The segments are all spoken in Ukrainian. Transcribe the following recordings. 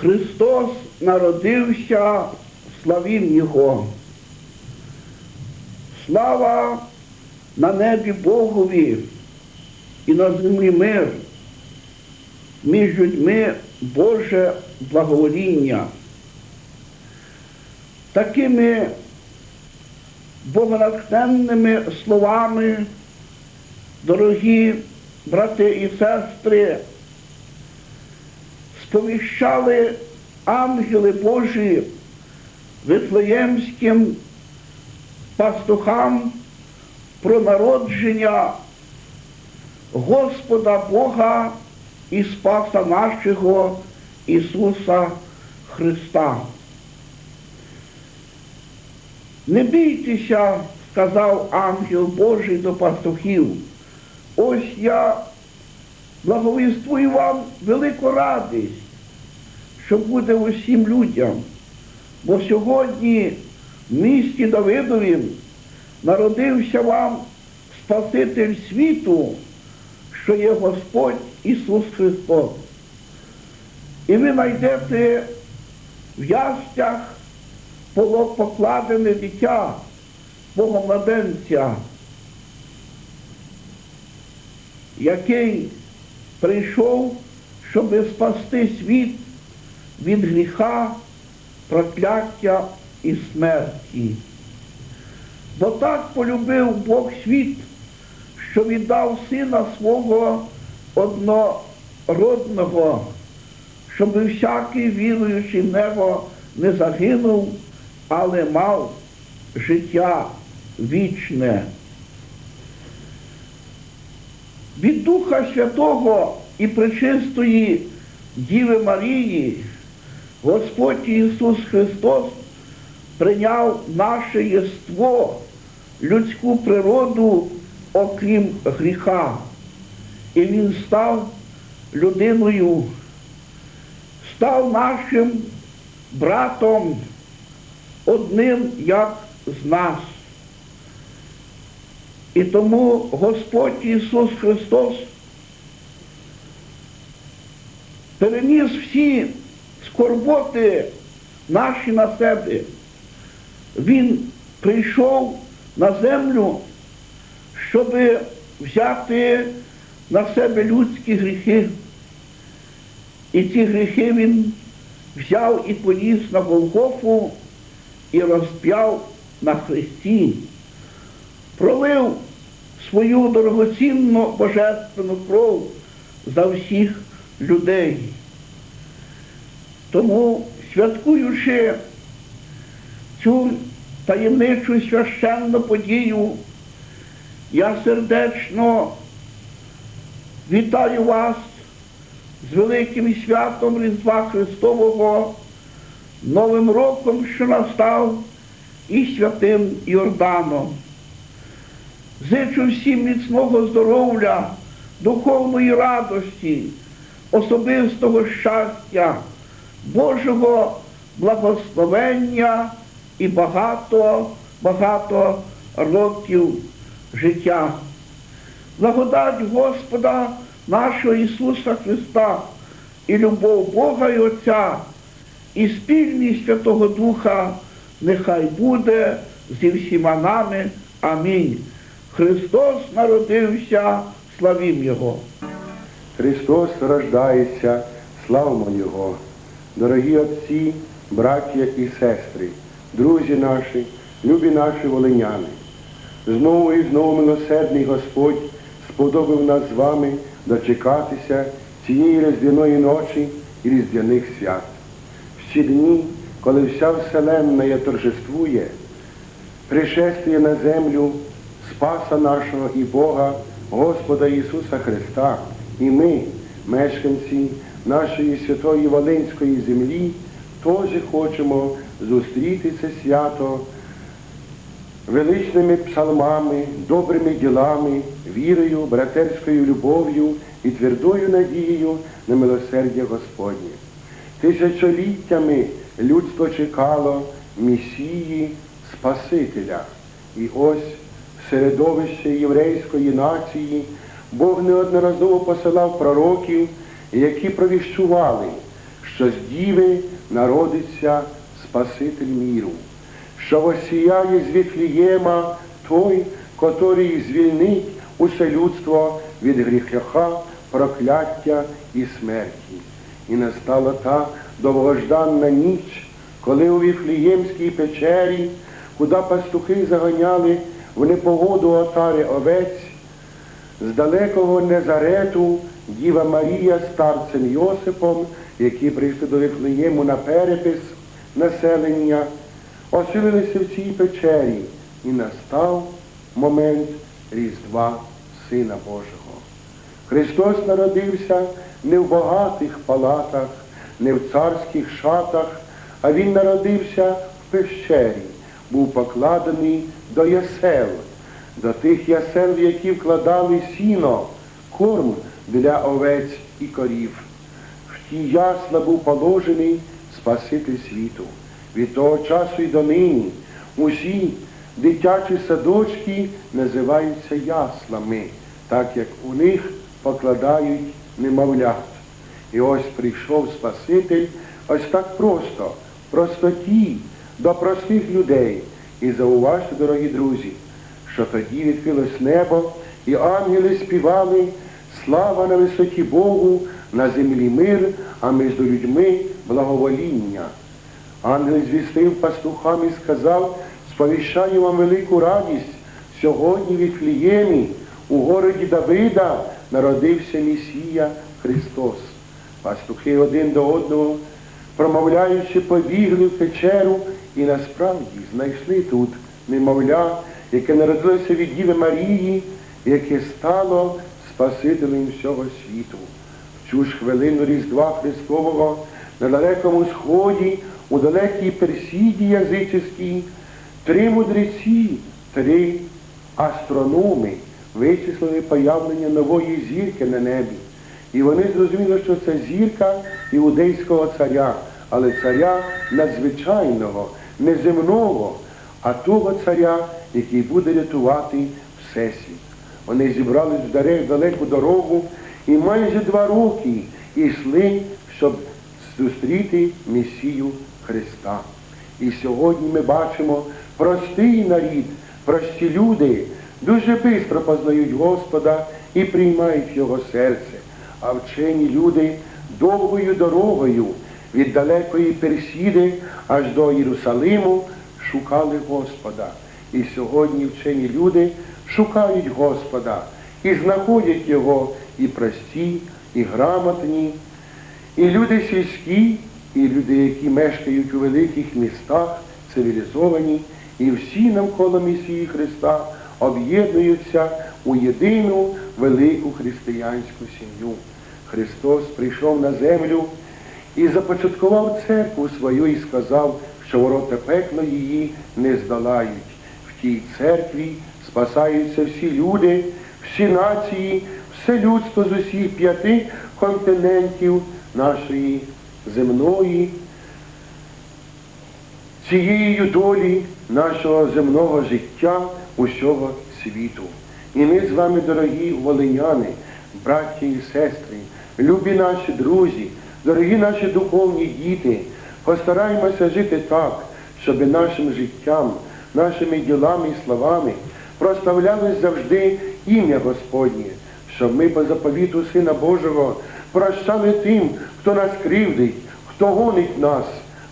Христос народився, в славім Його. Слава на небі Богові і на землі мир, між людьми Боже благовоління. Такими богонатхненними словами, дорогі брати і сестри, сповіщали ангели Божі вифлеємським пастухам про народження Господа Бога і Спаса нашого Ісуса Христа. Не бійтеся, сказав ангел Божий до пастухів. Ось я благовіствую вам велику радість, що буде усім людям. Бо сьогодні в місті Давидові народився вам Спаситель світу, що є Господь Ісус Христос. І ви знайдете в ястях було покладене дитя, Богомладенця, який прийшов, щоб спасти світ від гріха, прокляття і смерті. Бо так полюбив Бог світ, що віддав сина свого однородного, щоб всякий віруючий в нього не загинув, але мав життя вічне. Від Духа Святого і Пречистої Діви Марії Господь Ісус Христос прийняв наше єство, людську природу, окрім гріха. І Він став людиною, став нашим братом, одним як з нас. І тому Господь Ісус Христос переніс всі скорботи наші на себе. Він прийшов на землю, щоб взяти на себе людські гріхи. І ці гріхи він взяв і поніс на Голгофу і розп'яв на Христі, пролив свою дорогоцінну божественну кров за всіх людей. Тому, святкуючи цю таємничу священну подію, я сердечно вітаю вас з великим святом Різдва Христового, Новим роком, що настав, і святим Йорданом. Зичу всім міцного здоров'я, духовної радості, особистого щастя, Божого благословення і багато, багато років життя. Благодать Господа нашого Ісуса Христа і любов Бога і Отця, і спільність Святого Духа нехай буде зі всіма нами. Амінь. Христос народився, славім Його. Христос рождається, славмо Його. Дорогі отці, браття і сестри, друзі наші, любі наші волиняни. Знову і знову милосердний Господь сподобав нас з вами дочекатися цієї різдвяної ночі і різдвяних свят. В ці дні, коли вся вселенна торжествує, пришествує на землю Спаса нашого і Бога, Господа Ісуса Христа, і ми, мешканці нашої святої Волинської землі, теж хочемо зустріти це свято величними псалмами, добрими ділами, вірою, братерською любов'ю і твердою надією на милосердя Господнє. Тисячоліттями людство чекало Месії Спасителя. І ось середовище єврейської нації Бог неодноразово посилав пророків, які провіщували, що з діви народиться Спаситель міру, що восіяє з Віфлієма той, котрий звільнить усе людство від гріха, прокляття і смерті. І настала та довгожданна ніч, коли у Віфліємській печері, куди пастухи заганяли в непогоду отари овець, з далекого Незарету Діва Марія з старцем Йосипом, які прийшли до Вифлеєму на перепис населення, оселилися в цій печері, і настав момент Різдва Сина Божого. Христос народився не в багатих палатах, не в царських шатах, а Він народився в пещері, був покладений до ясел, до тих ясел, в які вкладали сіно, корм для овець і корів. В ті ясла був положений Спаситель світу. Від того часу і до нині усі дитячі садочки називаються яслами, так як у них покладають немовлят. І ось прийшов Спаситель ось так просто, простоті до простих людей. І зауважте, дорогі друзі, що тоді відкрилось небо, і ангели співали слава на висоті Богу, на землі мир, а між людьми благовоління. Ангел звістив пастухам і сказав, сповіщаю вам велику радість. Сьогодні в Віфліємі, у городі Давида, народився Месія Христос. Пастухи один до одного, промовляючи, побігли в печеру і насправді знайшли тут немовля, яке народилося від Діви Марії, яке стало Спасителем всього світу. В цю ж хвилину Різдва Христового на далекому сході, у далекій Персіді язичській, три мудреці, три астрономи вичислили появлення нової зірки на небі. І вони зрозуміли, що це зірка іудейського царя, але царя надзвичайного, неземного, а того царя, який буде рятувати Всесвіт. Вони зібрались в далеку дорогу і майже два роки йшли, щоб зустріти Месію Христа. І сьогодні ми бачимо простий нарід, прості люди дуже швидко познають Господа і приймають Його серце. А вчені люди довгою дорогою від далекої Персіди аж до Єрусалиму шукали Господа. І сьогодні вчені люди шукають Господа і знаходять Його і прості, і грамотні, і люди сільські, і люди, які мешкають у великих містах, цивілізовані, і всі навколо Месії Христа об'єднуються у єдину велику християнську сім'ю. Христос прийшов на землю і започаткував церкву свою і сказав, що ворота пекла її не здолають. В тій церкві спасаються всі люди, всі нації, все людство з усіх п'яти континентів нашої земної, цією долі нашого земного життя усього світу. І ми з вами, дорогі волиняни, браті і сестри, любі наші друзі, дорогі наші духовні діти, постараємося жити так, щоб нашим життям, нашими ділами і словами проставлялось завжди ім'я Господнє, щоб ми по заповіту Сина Божого прощали тим, хто нас кривдить, хто гонить нас,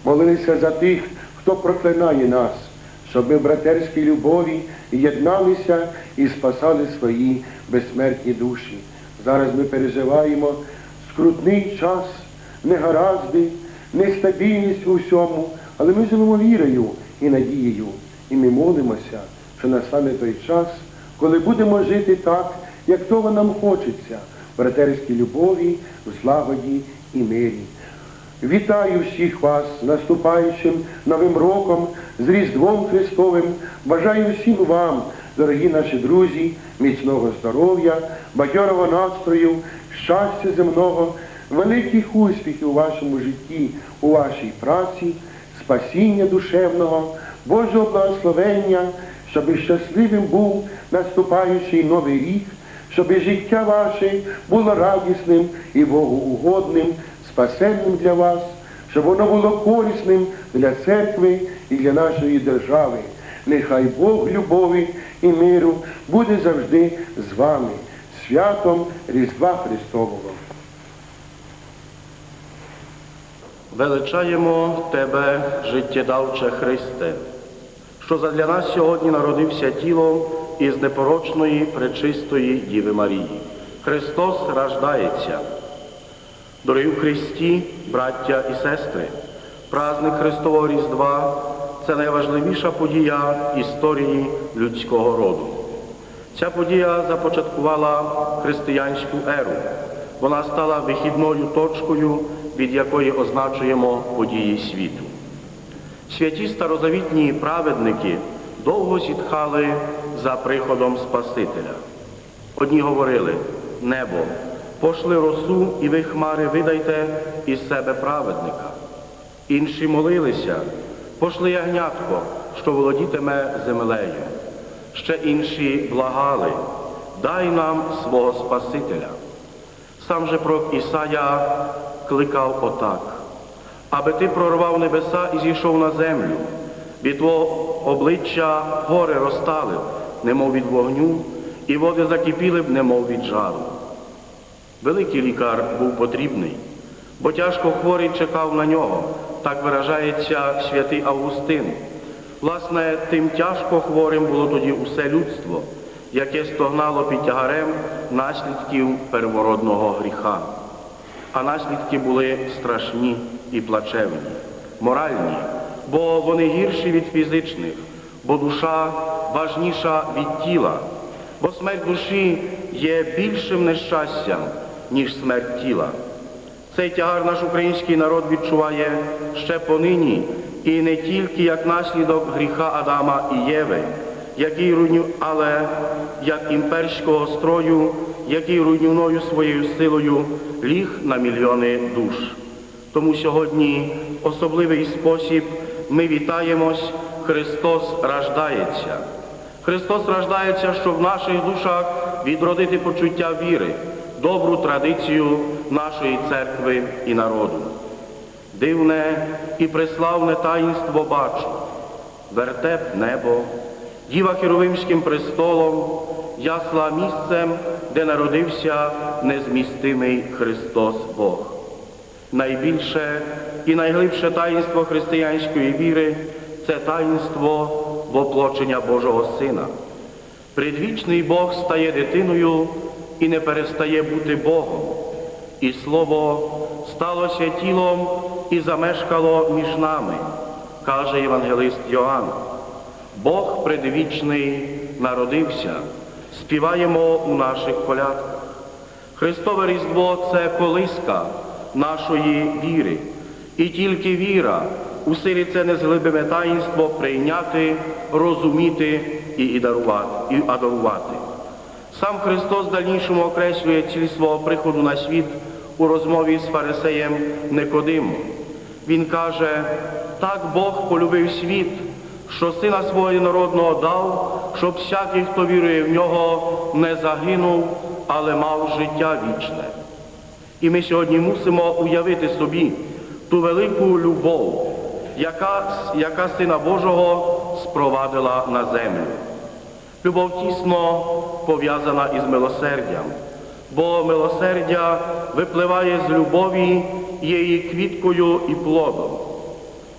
молилися за тих, хто проклинає нас, щоб ми в братерській любові єдналися і спасали свої безсмертні душі. Зараз ми переживаємо скрутний час, негаразди, нестабільність у всьому, але ми живемо вірою і надією. І ми молимося, що настане той час, коли будемо жити так, як того нам хочеться, в братерській любові, в злагоді і мирі. Вітаю всіх вас наступаючим Новим роком, з Різдвом Христовим. Бажаю всім вам, дорогі наші друзі, міцного здоров'я, бадьорого настрою, щастя земного, великих успіхів у вашому житті, у вашій праці, спасіння душевного, Божого благословення, щоб щасливим був наступаючий новий рік, щоб життя ваше було радісним і богоугодним, спасенним для вас, щоб воно було корисним для церкви і для нашої держави. Нехай Бог любові і миру буде завжди з вами. Святом Різдва Христового. Величаємо Тебе, життєдавче Христе, що задля нас сьогодні народився тілом із непорочної пречистої Діви Марії. Христос рождається. Дорогі в Христі, браття і сестри, праздник Христового Різдва це найважливіша подія історії людського роду. Ця подія започаткувала християнську еру. Вона стала вихідною точкою, від якої означуємо події світу. Святі старозавітні праведники довго зітхали за приходом Спасителя. Одні говорили, небо, пошли росу і ви хмари видайте із себе праведника. Інші молилися, пошли ягнятко, що володітиме землею. Ще інші благали, дай нам свого Спасителя. Сам же пророк Ісая кликав отак, аби ти прорвав небеса і зійшов на землю, від твого обличчя гори розтали, немов від вогню, і води закипіли б, немов від жару. Великий лікар був потрібний, бо тяжко хворий чекав на нього, так виражається святий Августин. Власне, тим тяжко хворим було тоді усе людство, яке стогнало під тягарем наслідків первородного гріха. А наслідки були страшні і плачевні, моральні, бо вони гірші від фізичних, бо душа важніша від тіла, бо смерть душі є більшим нещастям, ніж смерть тіла. Цей тягар наш український народ відчуває ще понині, і не тільки як наслідок гріха Адама і Єви, який руйню, але як імперського строю, який руйнівною своєю силою ліг на мільйони душ. Тому сьогодні особливий спосіб ми вітаємось, Христос рождається. Христос рождається, щоб в наших душах відродити почуття віри, добру традицію нашої церкви і народу. Дивне і преславне таїнство бачу, вертеп небо, діва Херовимським престолом, ясла місцем, де народився незмістимий Христос Бог. Найбільше і найглибше таїнство християнської віри це таїнство воплочення Божого Сина. Предвічний Бог стає дитиною і не перестає бути Богом. І Слово сталося тілом і замешкало між нами, каже євангелист Йоанн. Бог предвічний народився, співаємо у наших колядках. Христове Різдво це колиска нашої віри. І тільки віра у силі це незглибиме таїнство прийняти, розуміти і адарувати. Сам Христос в дальнішому окреслює ціль свого приходу на світ у розмові з фарисеєм Никодимом. Він каже, так Бог полюбив світ, що сина свого єдинородного дав, щоб всякий, хто вірує в нього, не загинув, але мав життя вічне. І ми сьогодні мусимо уявити собі ту велику любов, яка, яка Сина Божого спровадила на землю. Любов тісно пов'язана із милосердям, бо милосердя випливає з любові, її квіткою і плодом.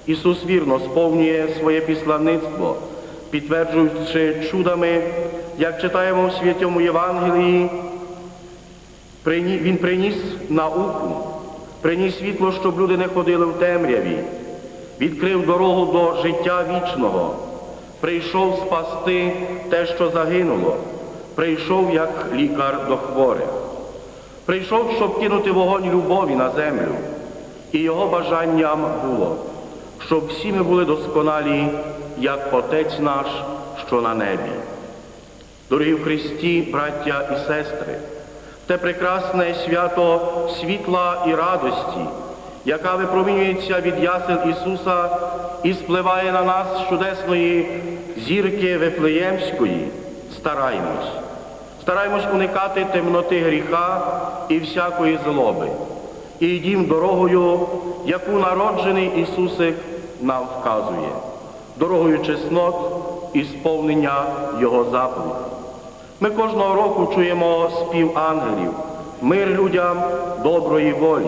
Ісус вірно сповнює своє післанництво, підтверджуючи чудами, як читаємо в святому Євангелії, Він приніс науку, приніс світло, щоб люди не ходили в темряві, відкрив дорогу до життя вічного, прийшов спасти те, що загинуло, прийшов як лікар до хворих. Прийшов, щоб кинути вогонь любові на землю. І його бажанням було, щоб всі ми були досконалі, як Отець наш, що на небі. Дорогі в Христі, браття і сестри, те прекрасне свято світла і радості, яка випромінюється від ясен Ісуса і спливає на нас з чудесної зірки Вифлеємської, стараймось. Стараймось уникати темноти гріха і всякої злоби. і йдім дорогою, яку народжений Ісусик нам вказує, дорогою чеснот і сповнення Його заповідей. Ми кожного року чуємо спів ангелів, мир людям доброї волі,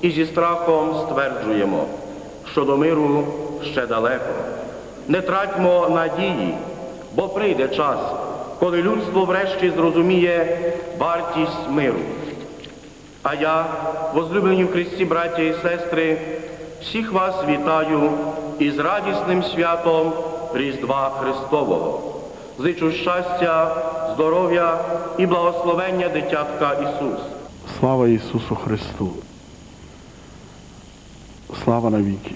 і зі страхом стверджуємо, що до миру ще далеко. Не тратьмо надії, бо прийде час, коли людство врешті зрозуміє вартість миру. А я, возлюблені в Христі, браття і сестри, всіх вас вітаю із радісним святом Різдва Христового. Зичу щастя, здоров'я і благословення дитятка Ісус. Слава Ісусу Христу! Слава навіки!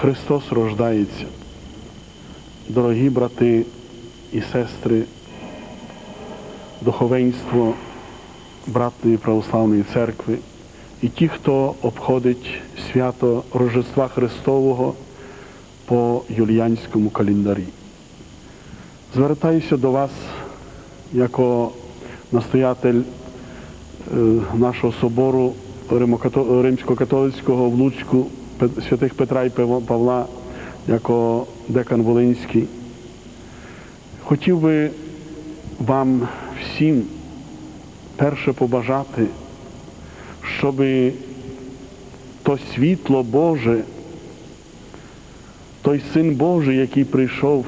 Христос рождається. Дорогі брати і сестри, духовенство Братної Православної Церкви і ті, хто обходить свято Рождества Христового по юліанському календарі. Звертаюся до вас як настоятель е, нашого собору римсько-католицького в Луцьку святих Петра і Павла, як декан Волинський. Хотів би вам всім перше побажати, щоб то світло Боже, той Син Божий, який прийшов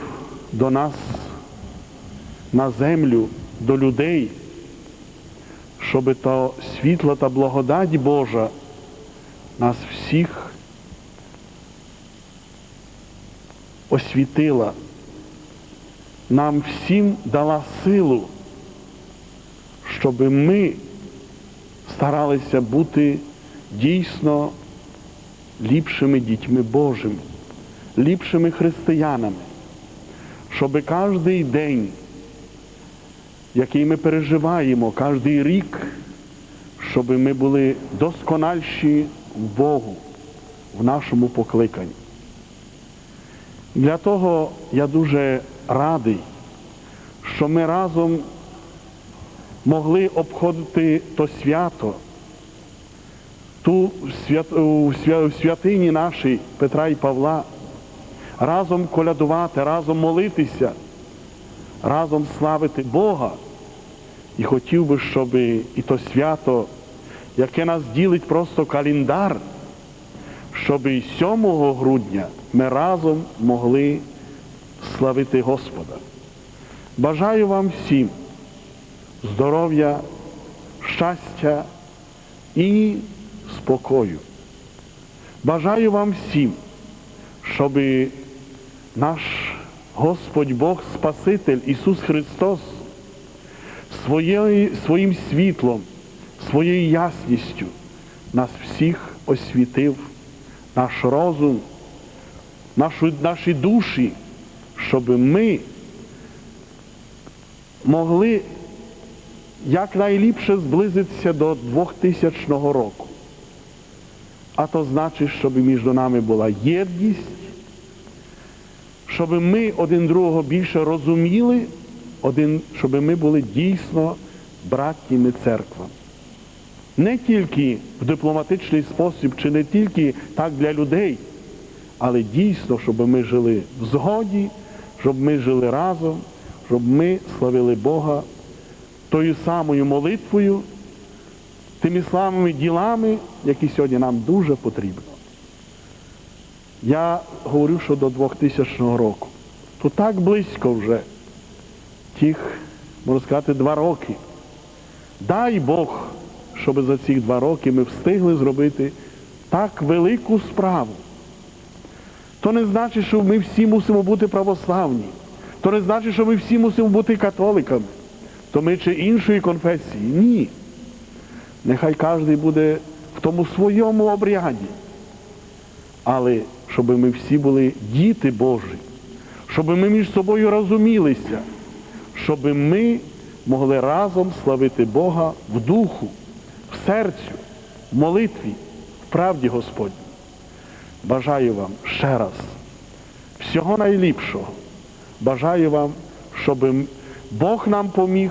до нас на землю, до людей, щоб то світла та благодать Божа нас всіх освітила, нам всім дала силу, щоб ми старалися бути дійсно ліпшими дітьми Божими, ліпшими християнами, щоб кожний день який ми переживаємо кожний рік, щоб ми були доскональші в Богу, в нашому покликанні. Для того я дуже радий, що ми разом могли обходити то свято, ту у святині нашій Петра і Павла, разом колядувати, разом молитися разом славити Бога. І хотів би, щоб і то свято, яке нас ділить просто календар, щоб і 7 грудня ми разом могли славити Господа. Бажаю вам всім здоров'я, щастя і спокою. Бажаю вам всім, щоб наш Господь Бог Спаситель Ісус Христос своїм світлом, своєю ясністю нас всіх освітив, наш розум, нашу, наші душі, щоб ми могли якнайліпше зблизитися до 2000 року. А то значить, щоб між нами була єдність, щоб ми один другого більше розуміли, один, щоб ми були дійсно братніми церквами. Не тільки в дипломатичний спосіб, чи не тільки так для людей, але дійсно, щоб ми жили в згоді, щоб ми жили разом, щоб ми славили Бога тою самою молитвою, тими самими ділами, які сьогодні нам дуже потрібно. Я говорю, що до 2000 року. То так близько вже тих, можна сказати, два роки. Дай Бог, щоб за ці два роки ми встигли зробити так велику справу. То не значить, що ми всі мусимо бути православні. То не значить, що ми всі мусимо бути католиками. То ми чи іншої конфесії. Ні. Нехай кожен буде в тому своєму обряді. Але щоб ми всі були діти Божі, щоб ми між собою розумілися, щоб ми могли разом славити Бога в духу, в серцю, в молитві, в правді Господній. Бажаю вам ще раз всього найліпшого. Бажаю вам, щоб Бог нам поміг,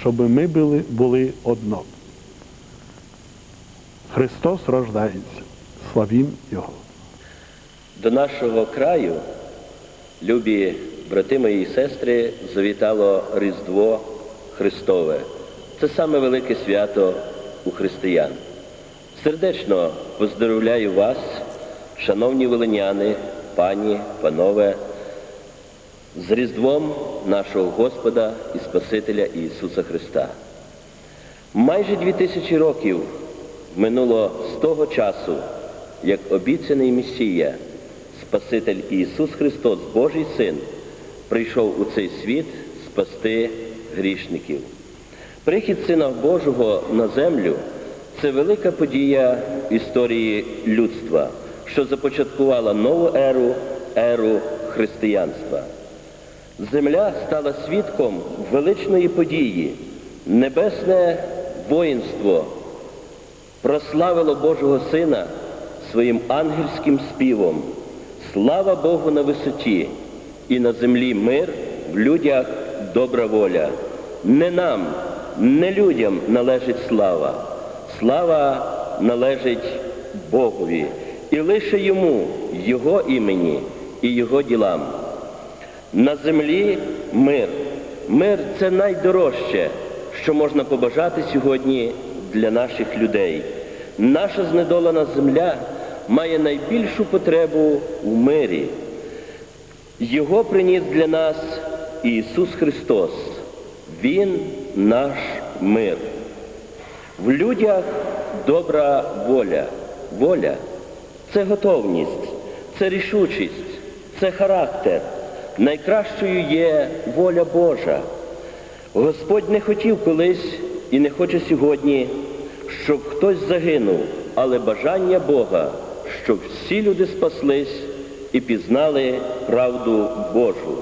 щоб ми були, були одно. Христос рождається. Славім Його. До нашого краю, любі брати мої і сестри, завітало Різдво Христове. Це саме велике свято у християн. Сердечно поздоровляю вас, шановні волиняни, пані, панове, з Різдвом нашого Господа і Спасителя Ісуса Христа. Майже дві тисячі років минуло з того часу, як обіцяний Месія, Спаситель Ісус Христос, Божий Син, прийшов у цей світ спасти грішників. Прихід Сина Божого на землю це велика подія історії людства, що започаткувала нову еру, еру християнства. Земля стала свідком величної події. Небесне воїнство прославило Божого Сина своїм ангельським співом. Слава Богу на висоті і на землі мир, в людях добра воля. Не нам, не людям належить слава. Слава належить Богові. І лише йому, Його імені і Його ділам. На землі мир. Мир це найдорожче, що можна побажати сьогодні для наших людей. Наша знедолена земля має найбільшу потребу у мирі. Його приніс для нас Ісус Христос. Він наш мир. В людях добра воля. Воля це готовність, це рішучість, це характер. Найкращою є воля Божа. Господь не хотів колись і не хоче сьогодні, щоб хтось загинув, але бажання Бога, щоб всі люди спаслись і пізнали правду Божу.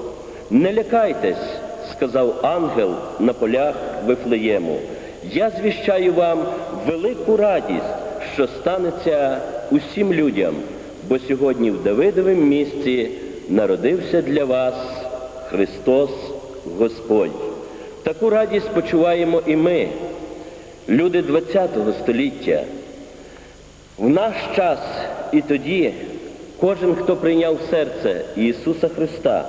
Не лякайтесь, сказав ангел на полях Вифлеєму. Я звіщаю вам велику радість, що станеться усім людям, бо сьогодні в Давидовім місті народився для вас Христос Господь. Таку радість почуваємо і ми, люди ХХ століття. В наш час і тоді кожен, хто прийняв серце Ісуса Христа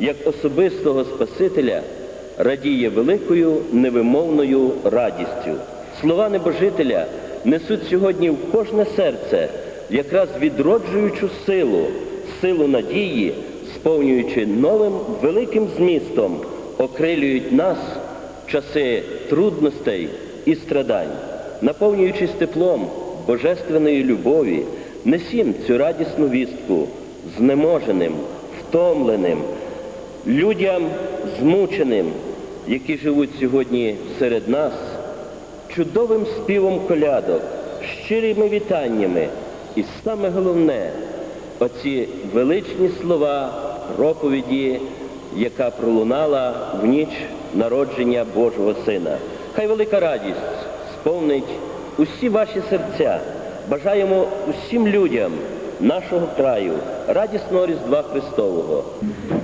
як особистого Спасителя, радіє великою невимовною радістю. Слова небожителя несуть сьогодні в кожне серце якраз відроджуючу силу, силу надії, сповнюючи новим великим змістом, окрилюють нас часи трудностей і страдань, наповнюючись теплом божественної любові, несім цю радісну вістку знеможеним, втомленим, людям змученим, які живуть сьогодні серед нас, чудовим співом колядок, щирими вітаннями і саме головне, оці величні слова проповіді, яка пролунала в ніч народження Божого Сина. Хай велика радість сповнить усі ваші серця. Бажаємо усім людям нашого краю радісного Різдва Христового.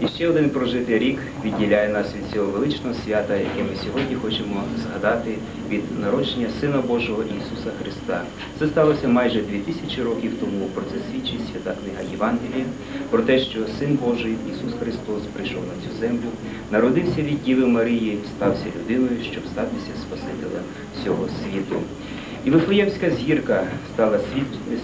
І ще один прожитий рік відділяє нас від цього величного свята, яке ми сьогодні хочемо згадати від народження Сина Божого Ісуса Христа. Це сталося майже дві тисячі років тому. Про це свідчить свята книга Євангелія, про те, що Син Божий Ісус Христос прийшов на цю землю, народився від Діви Марії, стався людиною, щоб статися Спасителем всього світу. І Вифлеємська зірка стала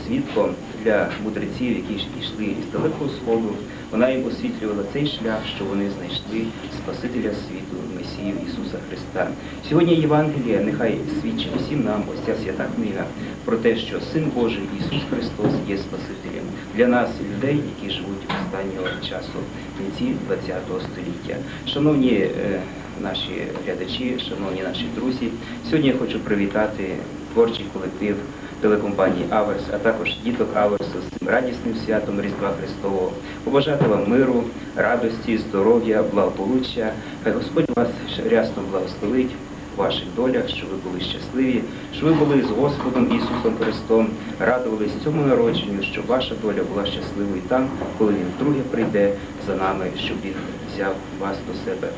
свідком для мудреців, які йшли із далекого сходу. Вона їм освітлювала цей шлях, що вони знайшли Спасителя світу, Месію Ісуса Христа. Сьогодні Євангелія нехай свідчить усім нам, ось ця свята книга, про те, що Син Божий Ісус Христос є Спасителем для нас, людей, які живуть останнього часу, кінці ХХ століття. Шановні е, наші глядачі, шановні наші друзі, сьогодні я хочу привітати творчий колектив телекомпанії Аверс, а також діток Аверсу з цим радісним святом Різдва Христового. Побажати вам миру, радості, здоров'я, благополуччя. Хай Господь вас рясно благословить в ваших долях, щоб ви були щасливі, щоб ви були з Господом Ісусом Христом, радувались цьому народженню, щоб ваша доля була щасливою там, коли Він вдруге прийде за нами, щоб Він взяв вас до себе.